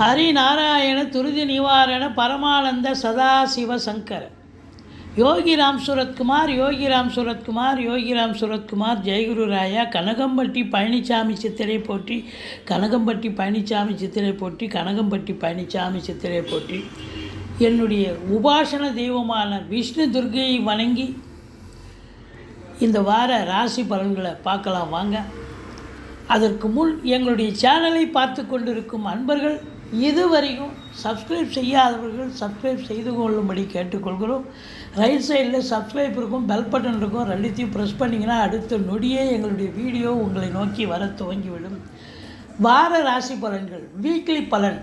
ஹரிநாராயண துருதி நிவாரண பரமானந்த சதாசிவ சங்கர. யோகிராம் சுரத்குமார் யோகிராம் சுரத்குமார் யோகிராம் சுரத்குமார் ஜெயகுரு ராயா கனகம்பட்டி பழனிசாமி சித்திரை போற்றி கனகம்பட்டி பழனிசாமி சித்திரை போற்றி கனகம்பட்டி பழனிசாமி சித்திரை போற்றி என்னுடைய உபாசன தெய்வமான விஷ்ணு துர்கையை வணங்கி இந்த வார ராசி பலன்களை பார்க்கலாம் வாங்க. அதற்கு முன் எங்களுடைய சேனலை பார்த்து கொண்டிருக்கும் அன்பர்கள் இதுவரைக்கும் சப்ஸ்கிரைப் செய்யாதவர்கள் சப்ஸ்கிரைப் செய்து கொள்ளும்படி கேட்டுக்கொள்கிறோம். ரைட் சைடில் சப்ஸ்கிரைப் இருக்கும் பெல் பட்டன் இருக்கும். ரெண்டுத்தையும் ப்ரெஸ் பண்ணிங்கன்னா அடுத்த நொடியே எங்களுடைய வீடியோ உங்களை நோக்கி வர துவங்கிவிடும். வார ராசி பலன்கள் வீக்லி பலன்.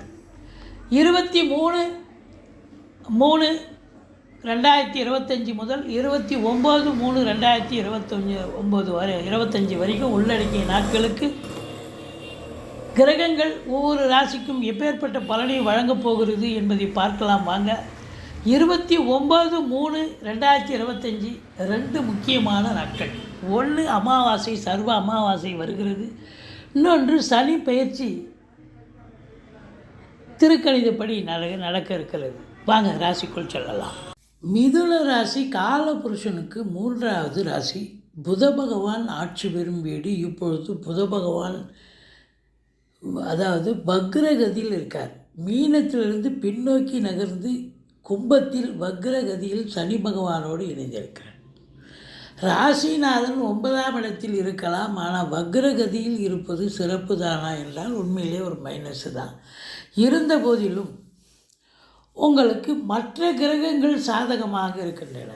இருபத்தி மூணு மூணு ரெண்டாயிரத்தி இருபத்தஞ்சி முதல் இருபத்தி ஒம்பது மூணு ரெண்டாயிரத்தி இருபத்தஞ்சி ஒம்பது வரை இருபத்தஞ்சி வரைக்கும் உள்ளடக்கிய நாட்களுக்கு கிரகங்கள் ஒவ்வொரு ராசிக்கும் எப்பேற்பட்ட பலனை வழங்கப் போகிறது என்பதை பார்க்கலாம் வாங்க. இருபத்தி ஒம்பது மூணு ரெண்டாயிரத்தி இருபத்தஞ்சி ரெண்டு முக்கியமான நாட்கள். ஒன்று அமாவாசை சர்வ அமாவாசை வருகிறது. இன்னொன்று சனி பயிற்சி திருக்கணிதப்படி நட நடக்க இருக்கிறது. வாங்க ராசிக்குள் சொல்லலாம். மிதுன ராசி காலபுருஷனுக்கு மூன்றாவது ராசி. புத பகவான் ஆட்சி பெறும் வீடு. இப்பொழுது புத பகவான் அதாவது வக்ரகதியில் இருக்கார். மீனத்திலிருந்து பின்னோக்கி நகர்ந்து கும்பத்தில் வக்ரகதியில் சனி பகவானோடு இணைந்திருக்கிறார். ராசிநாதன் ஒன்பதாம் இடத்தில் இருக்கலாம் ஆனால் வக்ரகதியில் இருப்பது சிறப்பு தானா என்றால் உண்மையிலே ஒரு மைனஸ் தான். இருந்த போதிலும் உங்களுக்கு மற்ற கிரகங்கள் சாதகமாக இருக்கின்றன.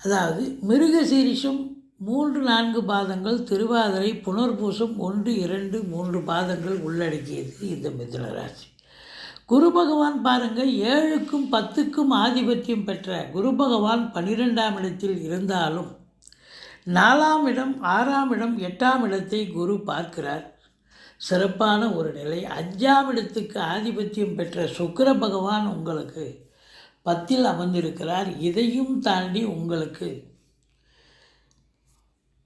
அதாவது மிருகசீரிஷம் மூன்று நான்கு பாதங்கள் திருவாதிரை புனர்பூசம் ஒன்று இரண்டு மூன்று பாதங்கள் உள்ளடக்கியது இந்த மிதுன ராசி. குரு பகவான் பாருங்கள் ஏழுக்கும் பத்துக்கும் ஆதிபத்தியம் பெற்ற குரு பகவான் பன்னிரெண்டாம் இடத்தில் இருந்தாலும் நாலாம் இடம் ஆறாம் இடம் எட்டாம் இடத்தை குரு பார்க்கிறார். சிறப்பான ஒரு நிலை. அஞ்சாம் இடத்துக்கு ஆதிபத்தியம் பெற்ற சுக்கர பகவான் உங்களுக்கு பத்தில் அமர்ந்திருக்கிறார். இதையும் தாண்டி உங்களுக்கு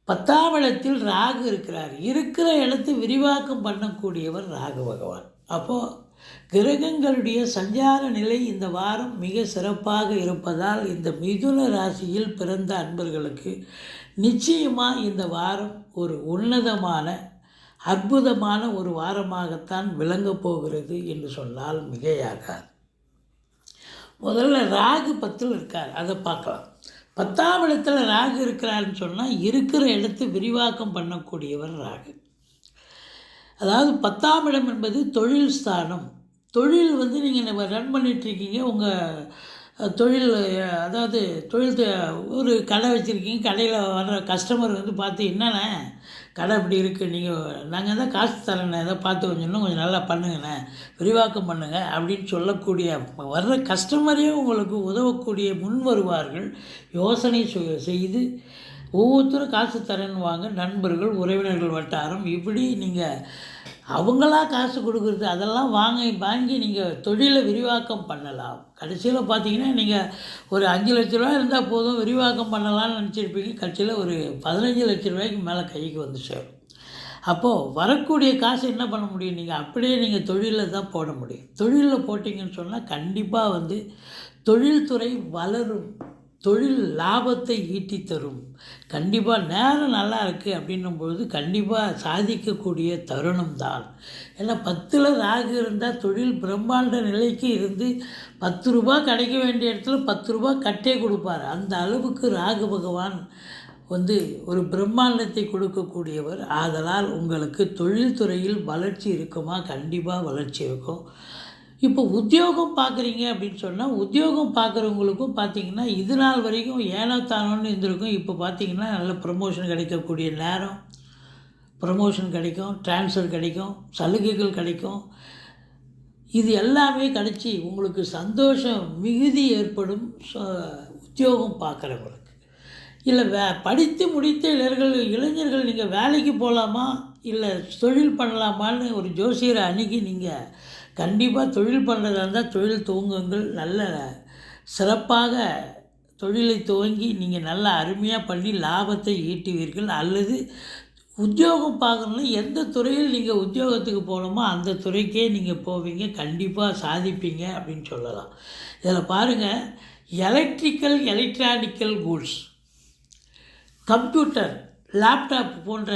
பத்தாம் இடத்தில் ராகு இருக்கிறார். இருக்கிற இடத்தை விரிவாக்கம் பண்ணக்கூடியவர் ராகு பகவான். அப்போது கிரகங்களுடைய சஞ்சார நிலை இந்த வாரம் மிக சிறப்பாக இருப்பதால் இந்த மிதுன ராசியில் பிறந்த அன்பர்களுக்கு நிச்சயமாக இந்த வாரம் ஒரு உன்னதமான அற்புதமான ஒரு வாரமாகத்தான் விளங்கப் போகிறது என்று சொன்னால் மிகையாகாது. முதல்ல ராகு பத்தில் இருக்கார். அதை பார்க்கலாம். பத்தாம் இடத்துல ராகு இருக்கிறாருன்னு சொன்னால் இருக்கிற இடத்தை விரிவாக்கம் பண்ணக்கூடியவர் ராகு. அதாவது பத்தாம் இடம் என்பது தொழில் ஸ்தானம். தொழில் வந்து நீங்கள் நம்ம ரன் பண்ணிகிட்ருக்கீங்க உங்கள் தொழில் அதாவது தொழில் ஒரு கடை வச்சுருக்கீங்க கடையில் வர்ற கஸ்டமர் வந்து பார்த்து என்னென்ன கடை இப்படி இருக்குது நீங்கள் நாங்கள் தான் காசு தரேண்ணே ஏதோ பார்த்து கொஞ்சம் கொஞ்சம் நல்லா பண்ணுங்கண்ணே விரிவாக்கம் பண்ணுங்கள் அப்படின்னு சொல்லக்கூடிய வர்ற கஸ்டமரையும் உங்களுக்கு உதவக்கூடிய முன் வருவார்கள் யோசனை செய்து ஒவ்வொருத்தரும் காசு தரேன்னு வாங்க நண்பர்கள் உறவினர்கள் வட்டாரம் இப்படி நீங்கள் அவங்களா காசு கொடுக்குறது அதெல்லாம் வாங்கி வாங்கி நீங்கள் தொழிலை விரிவாக்கம் பண்ணலாம். கடைசியில் பார்த்தீங்கன்னா நீங்கள் ஒரு அஞ்சு லட்ச ரூபா இருந்தால் போதும் விரிவாக்கம் பண்ணலாம்னு நினச்சிருப்பீங்க. கடைசியில் ஒரு பதினஞ்சு லட்ச ரூபாய்க்கு மேலே கைக்கு வந்து சேரும். அப்போது வரக்கூடிய காசு என்ன பண்ண முடியும்? நீங்கள் அப்படியே நீங்கள் தொழிலில் தான் போட முடியும். தொழிலில் போட்டிங்கன்னு சொன்னால் கண்டிப்பாக வந்து தொழில்துறை வளரும். தொழில் லாபத்தை ஈட்டி தரும். கண்டிப்பாக நேரம் நல்லா இருக்குது அப்படின்னும் பொழுது கண்டிப்பாக சாதிக்கக்கூடிய தருணம் தான். ஏன்னா பத்தில் ராகு இருந்தால் தொழில் பிரம்மாண்ட நிலைக்கு இருந்து பத்து ரூபா கிடைக்க வேண்டிய இடத்துல பத்து ரூபா கட்டே கொடுப்பார். அந்த அளவுக்கு ராகு பகவான் வந்து ஒரு பிரம்மாண்டத்தை கொடுக்கக்கூடியவர். ஆதலால் உங்களுக்கு தொழில்துறையில் வளர்ச்சி இருக்குமா? கண்டிப்பாக வளர்ச்சி இருக்கும். இப்போ உத்தியோகம் பார்க்குறீங்க அப்படின்னு சொன்னால் உத்தியோகம் பார்க்குறவங்களுக்கும் பார்த்தீங்கன்னா இது நாள் வரைக்கும் ஏனோ தானோன்னு இருந்திருக்கும். இப்போ பார்த்தீங்கன்னா நல்ல ப்ரமோஷன் கிடைக்கக்கூடிய நேரம். ப்ரமோஷன் கிடைக்கும் ட்ரான்ஸ்ஃபர் கிடைக்கும் சலுகைகள் கிடைக்கும். இது எல்லாமே கிடச்சி உங்களுக்கு சந்தோஷம் மிகுதி ஏற்படும் உத்தியோகம் பார்க்குறவங்களுக்கு. இல்லை வே படித்து முடித்த இளைஞர்கள் இளைஞர்கள் நீங்கள் வேலைக்கு போகலாமா? இல்லை தொழில் பண்ணலாமான்னு ஒரு ஜோசியரை அணுகி நீங்கள் கண்டிப்பாக தொழில் பண்ணுறதா இருந்தால் தொழில் துவங்குங்கள். நல்ல சிறப்பாக தொழிலை துவங்கி நீங்கள் நல்லா அருமையாக பண்ணி லாபத்தை ஈட்டுவீர்கள். அல்லது உத்தியோகம் பார்க்கணுன்னா எந்த துறையில் நீங்கள் உத்தியோகத்துக்கு போகணுமோ அந்த துறைக்கே நீங்கள் போவீங்க. கண்டிப்பாக சாதிப்பீங்க அப்படின்னு சொல்லலாம். இதில் பாருங்கள் electrical electronical goods computer laptop போன்ற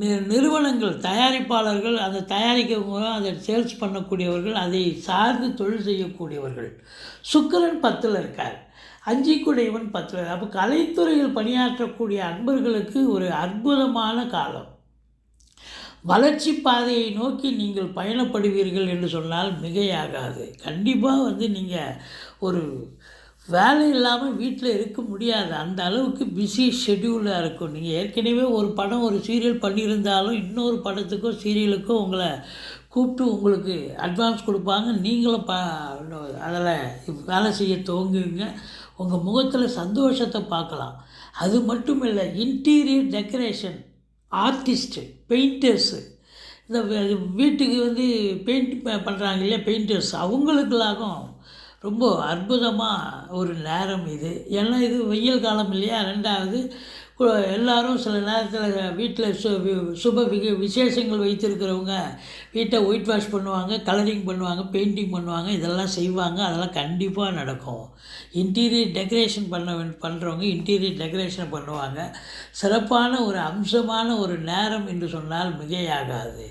நி நிறுவனங்கள் தயாரிப்பாளர்கள் அதை தயாரிக்கிறவங்க அதை சேல்ஸ் பண்ணக்கூடியவர்கள் அதை சார்ந்து தொழில் செய்யக்கூடியவர்கள். சுக்கரன் பத்தில் இருக்கார். அஞ்சிக்குடையவன் பத்தில் அப்போ கலைத்துறையில் பணியாற்றக்கூடிய அன்பர்களுக்கு ஒரு அற்புதமான காலம். வளர்ச்சி பாதையை நோக்கி நீங்கள் பயணப்படுவீர்கள் என்று சொன்னால் மிகையாகாது. கண்டிப்பாக வந்து நீங்கள் ஒரு வேலை இல்லாமல் வீட்டில் இருக்க முடியாது. அந்த அளவுக்கு பிஸி ஷெட்யூலாக இருக்கும். நீங்கள் ஏற்கனவே ஒரு படம் ஒரு சீரியல் பண்ணியிருந்தாலும் இன்னொரு படத்துக்கோ சீரியலுக்கோ உங்களை கூப்பிட்டு உங்களுக்கு அட்வான்ஸ் கொடுப்பாங்க. நீங்களும் ப அதில் வேலை செய்ய துவங்குவீங்க. உங்கள் முகத்தில் சந்தோஷத்தை பார்க்கலாம். அது மட்டும் இல்லை இன்டீரியர் டெக்கரேஷன் ஆர்டிஸ்ட்டு பெயிண்டர்ஸு இந்த வீட்டுக்கு வந்து பெயிண்ட் பண்ணுறாங்க இல்லையா பெயிண்டர்ஸ் அவங்களுக்கெல்லாகும் ரொம்ப அற்புதமாக ஒரு நேரம் இது. ஏன்னா இது வெயில் காலம் இல்லையா? ரெண்டாவது எல்லாரும் சில நேரத்தில் வீட்டில் சு சுப விசேஷங்கள் வைத்திருக்கிறவங்க வீட்டை ஒயிட் வாஷ் பண்ணுவாங்க கலரிங் பண்ணுவாங்க பெயிண்டிங் பண்ணுவாங்க இதெல்லாம் செய்வாங்க அதெல்லாம் கண்டிப்பாக நடக்கும். இன்டீரியர் டெக்கரேஷன் பண்ண பண்ணுறவங்க இன்டீரியர் டெக்கரேஷன் பண்ணுவாங்க. சிறப்பான ஒரு அம்சமான ஒரு நேரம் என்று சொன்னால் மிகையாகாது.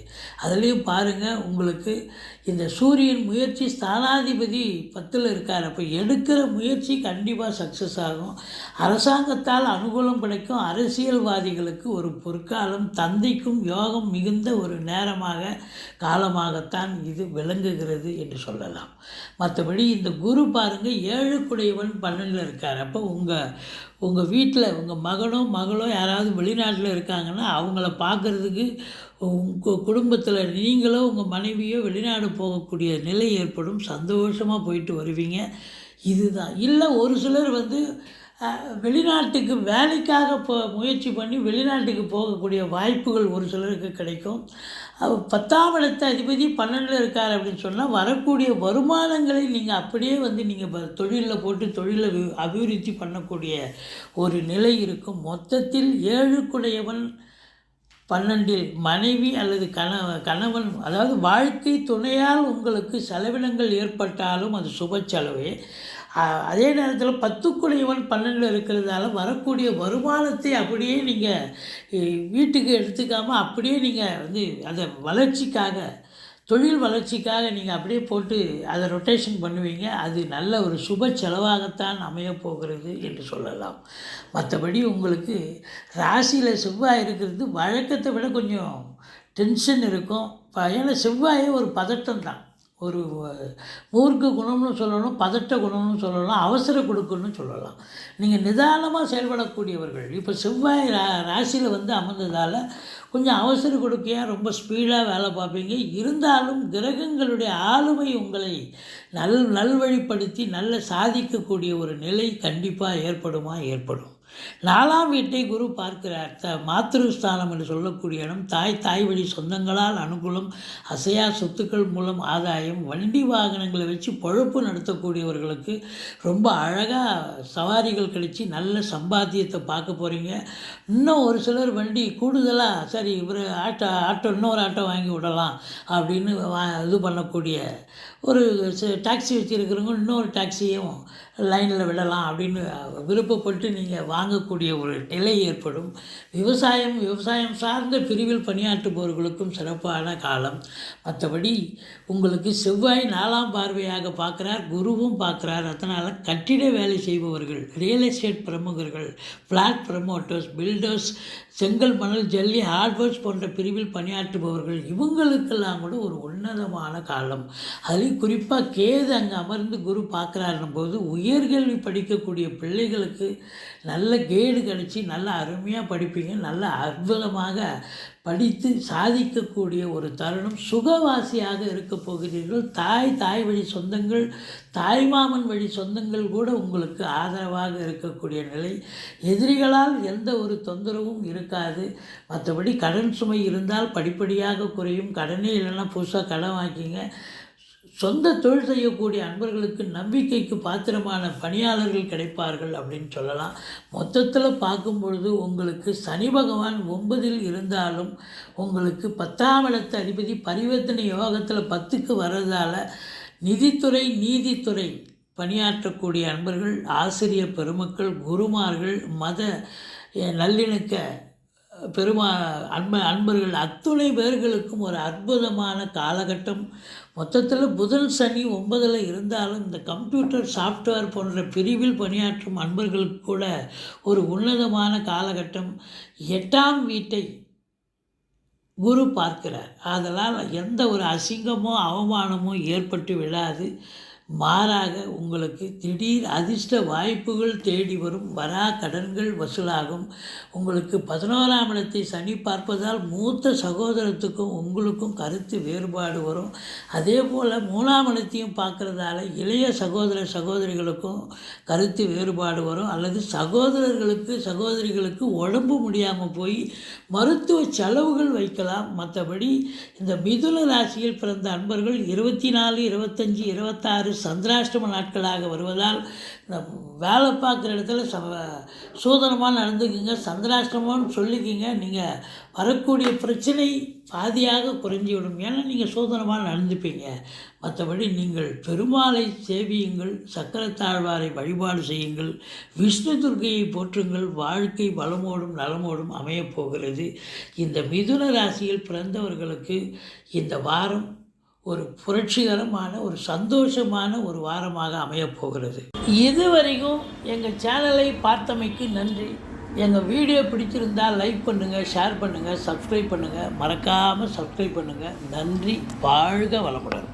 அதுலேயும் பாருங்கள் உங்களுக்கு இந்த சூரியன் முயற்சி ஸ்தானாதிபதி பத்தில் இருக்கார். அப்போ எடுக்கிற முயற்சி கண்டிப்பாக சக்ஸஸ் ஆகும். அரசாங்கத்தால் அனுகூலம் கிடைக்கும். அரசியல்வாதிகளுக்கு ஒரு பொற்காலம் தந்தைக்கும் யோகம் மிகுந்த ஒரு நேரமாக காலமாகத்தான் இது விளங்குகிறது என்று சொல்லலாம். மற்றபடி இந்த குரு பாருங்கள் ஏழுக்குடையவன் பன்னெண்டில் இருக்கார். அப்போ உங்கள் உங்கள் வீட்டில் உங்கள் மகனோ மகளோ யாராவது வெளிநாட்டில் இருக்காங்கன்னா அவங்கள பார்க்குறதுக்கு உங்கள் குடும்பத்தில் நீங்களோ உங்கள் மனைவியோ வெளிநாடு போகக்கூடிய நிலை ஏற்படும். சந்தோஷமாக போயிட்டு வருவீங்க. இதுதான். இல்லை ஒரு சிலர் வந்து வெளிநாட்டுக்கு வேலைக்காக போ முயற்சி பண்ணி வெளிநாட்டுக்கு போகக்கூடிய வாய்ப்புகள் ஒரு சிலருக்கு கிடைக்கும். பத்தாம் இடத்த அதிபதி பன்னெண்டில் இருக்கார் அப்படின்னு சொன்னால் வரக்கூடிய வருமானங்களை நீங்கள் அப்படியே வந்து நீங்கள் தொழிலில் போட்டு தொழிலை அபிவிருத்தி பண்ணக்கூடிய ஒரு நிலை இருக்கும். மொத்தத்தில் ஏழுக்குடையவன் பன்னெண்டில் மனைவி அல்லது கண கணவன் அதாவது வாழ்க்கை துணையால் உங்களுக்கு செலவினங்கள் ஏற்பட்டாலும் அது சுப செலவே அதே நேரத்தில் பத்துக்குடையவன் பன்னெண்டில் இருக்கிறதால வரக்கூடிய வருமானத்தை அப்படியே நீங்கள் வீட்டுக்கு எடுத்துக்காமல் அப்படியே நீங்கள் வந்து அதை வளர்ச்சிக்காக தொழில் வளர்ச்சிக்காக நீங்கள் அப்படியே போட்டு அதை ரொட்டேஷன் பண்ணுவீங்க. அது நல்ல ஒரு சுப செலவாகத்தான் அமையப்போகிறது என்று சொல்லலாம். மற்றபடி உங்களுக்கு ராசியில் செவ்வாய் இருக்கிறது வழக்கத்தை விட கொஞ்சம் டென்ஷன் இருக்கும். ஏன்னா செவ்வாயே ஒரு பதட்டம் தான். ஒரு அஹ், மூர்க்க குணம்னு சொல்லணும் பதட்ட குணம்னு சொல்லலாம் அவசர கொடுக்குன்னு சொல்லலாம். நீங்கள் நிதானமாக செயல்படக்கூடியவர்கள். இப்போ செவ்வாய் ரா ராசியில் வந்து அமர்ந்ததால் கொஞ்சம் அவசர கொடுக்கையாக ரொம்ப ஸ்பீடாக வேலை பார்ப்பீங்க. இருந்தாலும் கிரகங்களுடைய ஆளுமை உங்களை நல் நல்வழிப்படுத்தி நல்ல சாதிக்கக்கூடிய ஒரு நிலை கண்டிப்பாக ஏற்படுமா? ஏற்படும். நாலாம் வீட்டை குரு பார்க்கிறார். த மாத்திருஸ்தானம் என்று சொல்லக்கூடிய இடம் தாய் தாய் வழி சொந்தங்களால் அனுகூலம் அசையா சொத்துக்கள் மூலம் ஆதாயம் வண்டி வாகனங்களை வச்சு பொழப்பு நடத்தக்கூடியவர்களுக்கு ரொம்ப அழகாக சவாரிகள் கழித்து நல்ல சம்பாத்தியத்தை பார்க்க போகிறீங்க இன்னும் ஒரு சிலர் வண்டி கூடுதலாக சரி இவர் ஆட்டோ ஆட்டோ இன்னொரு ஆட்டோ வாங்கி விடலாம் அப்படின்னு வா இது பண்ணக்கூடிய ஒரு டாக்ஸி வச்சுருக்கிறவங்க இன்னொரு டாக்ஸியும் லைனில் விடலாம் அப்படின்னு விருப்பப்பட்டு நீங்கள் வாங்கக்கூடிய ஒரு நிலை ஏற்படும். விவசாயம் விவசாயம் சார்ந்த பிரிவில் பணியாற்றுபவர்களுக்கும் சிறப்பான காலம். மற்றபடி உங்களுக்கு செவ்வாய் நாலாம் பார்வையாக பார்க்குறார் குருவும் பார்க்குறார். அதனால் கட்டிட வேலை செய்பவர்கள் ரியல் எஸ்டேட் பிரமுகர்கள் ஃப்ளாட் ப்ரமோட்டர்ஸ் பில்டர்ஸ் செங்கல் மணல் ஜல்லி ஹார்ட்வேர்ஸ் போன்ற பிரிவில் பணியாற்றுபவர்கள் இவங்களுக்கெல்லாம் கூட ஒரு உன்னதமான காலம். அதுலேயும் குறிப்பாக கேது அங்கே அமர்ந்து குரு பார்க்குறாருன்னும் போது உயர்கல்வி படிக்கக்கூடிய பிள்ளைகளுக்கு நல்ல கேடு கிடச்சி நல்ல அருமையாக படிப்பீங்க நல்ல அற்புதமாக படித்து சாதிக்கக்கூடிய ஒரு தருணம். சுகவாசியாக இருக்க போகிறீர்கள். தாய் தாய் வழி சொந்தங்கள் தாய்மாமன் வழி சொந்தங்கள் கூட உங்களுக்கு ஆதரவாக இருக்கக்கூடிய நிலை. எதிரிகளால் எந்த ஒரு தொந்தரவும் இருக்காது. மற்றபடி கடன் சுமை இருந்தால் படிப்படியாக குறையும். கடனே இல்லைன்னா புதுசாக கடன் வாங்கிங்க சொந்த தொழில் செய்யக்கூடிய அன்பர்களுக்கு நம்பிக்கைக்கு பாத்திரமான பணியாளர்கள் கிடைப்பார்கள் அப்படின்னு சொல்லலாம். மொத்தத்தில் பார்க்கும் பொழுது உங்களுக்கு சனி பகவான் ஒன்பதில் இருந்தாலும் உங்களுக்கு பத்தாம் இடத்து அதிபதி பரிவர்த்தனை யோகத்தில் பத்துக்கு வர்றதால நிதித்துறை நீதித்துறை பணியாற்றக்கூடிய அன்பர்கள் ஆசிரியர் பெருமக்கள் குருமார்கள் மத நல்லிணக்க பெருமா அன்ப அன்பர்கள் அத்துணை பேர்களுக்கும் ஒரு அற்புதமான காலகட்டம். மொத்தத்தில் புதன் சனி ஒன்பதில் இருந்தாலும் இந்த கம்ப்யூட்டர் சாஃப்ட்வேர் போன்ற பிரிவில் பணியாற்றும் அன்பர்களுக்கு கூட ஒரு உன்னதமான காலகட்டம். எட்டாம் வீட்டை குரு பார்க்கிறார். அதனால் எந்த ஒரு அசிங்கமோ அவமானமோ ஏற்பட்டு விடாது மாறாக உங்களுக்கு திடீர் அதிர்ஷ்ட வாய்ப்புகள் தேடி வரும். வரா கடன்கள் வசூலாகும். உங்களுக்கு பதினோராம் இடத்தை சனி பார்ப்பதால் மூத்த சகோதரத்துக்கும் உங்களுக்கும் கருத்து வேறுபாடு வரும். அதே போல் மூணாம் இடத்தையும் பார்க்குறதால இளைய சகோதர சகோதரிகளுக்கும் கருத்து வேறுபாடு வரும். அல்லது சகோதரர்களுக்கு சகோதரிகளுக்கு உடம்பு முடியாமல் போய் மருத்துவ செலவுகள் வைக்கலாம். மற்றபடி இந்த மிதுன ராசியில் பிறந்த அன்பர்கள் இருபத்தி நாலு இருபத்தஞ்சி இருபத்தாறு சந்திராஷ்டம நாட்களாக வருவதால் இந்த வேலை பார்க்குற இடத்துல ச சூதனமாக நடந்துக்குங்க சந்திராஷ்டமம்னு சொல்லிக்கிங்க. நீங்கள் வரக்கூடிய பிரச்சனை பாதியாக குறைஞ்சிவிடும். ஏன்னா நீங்கள் சூதனமாக நடந்துப்பீங்க. மற்றபடி நீங்கள் பெருமாளை சேவியுங்கள் சக்கரத்தாழ்வாரை வழிபாடு செய்யுங்கள் விஷ்ணு துர்க்கையை போற்றுங்கள் வாழ்க்கை வளமோடும் நலமோடும் அமையப் போகிறது. இந்த மிதுன ராசியில் பிறந்தவர்களுக்கு இந்த வாரம் ஒரு புரட்சிகரமான ஒரு சந்தோஷமான ஒரு வாரமாக அமையப் போகிறது. இதுவரைக்கும் எங்கள் சேனலை பார்த்தமைக்கு நன்றி. எங்கள் வீடியோ பிடிச்சிருந்தால் லைக் பண்ணுங்கள் ஷேர் பண்ணுங்கள் சப்ஸ்கிரைப் பண்ணுங்கள் மறக்காமல் சப்ஸ்கிரைப் பண்ணுங்கள் நன்றி. வாழ்க வளமுடன்.